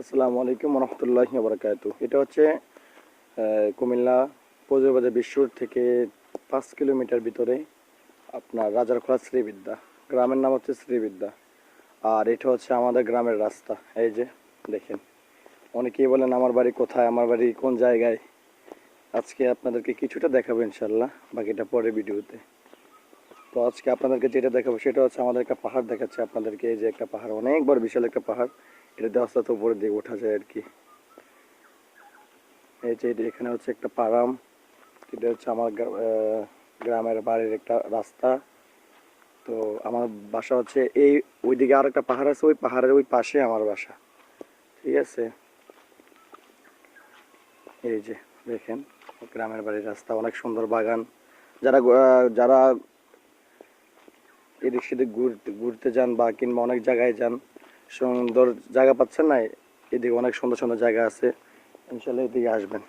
আসসালামু আলাইকুম রহমতুল্লাহি বারকাতু এটা হচ্ছে কুমিল্লা পৌরবাজার বিশ্বর থেকে পাঁচ কিলোমিটার ভিতরে আপনার রাজারখোলা শ্রীবিদ্যা। গ্রামের নাম হচ্ছে শ্রীবিদ্যা। আর এটা হচ্ছে আমাদের গ্রামের রাস্তা। এই যে, দেখেন। অনেকেই বলেন, আমার বাড়ি কোথায়? আমার বাড়ি কোন জায়গায়? আজকে আপনাদেরকে কিছুটা দেখাবো ইনশাল্লাহ বাকিটা পরে ভিডিওতে। তো আজকে আপনাদেরকে যেটা দেখাবো সেটা হচ্ছে আমাদের একটা পাহাড় দেখাচ্ছে আপনাদেরকে। এই যে একটা পাহাড় অনেক বড় বিশাল একটা পাহাড়। এটা দেওয়াস্তা তো উপরের দিয়ে ওঠা যায় আর কি এই যে এখানে হচ্ছে একটা পারাম। এটা হচ্ছে আমার গ্রামের বাড়ির একটা রাস্তা। তো আমার বাসা হচ্ছে এই, ওইদিকে আর একটা পাহাড় আছে, ওই পাহাড়ের ওই পাশে আমার বাসা। ঠিক আছে? এই যে দেখেন, গ্রামের বাড়ির রাস্তা, অনেক সুন্দর বাগান। যারা যারা এদিক সেদিক ঘুরতে ঘুরতে যান বা কিংবা অনেক জায়গায় যান, সুন্দর জায়গা পাচ্ছেন না? এদিকে অনেক সুন্দর সুন্দর জায়গা আছে। ইনশাল্লাহ এদিকে আসবেন।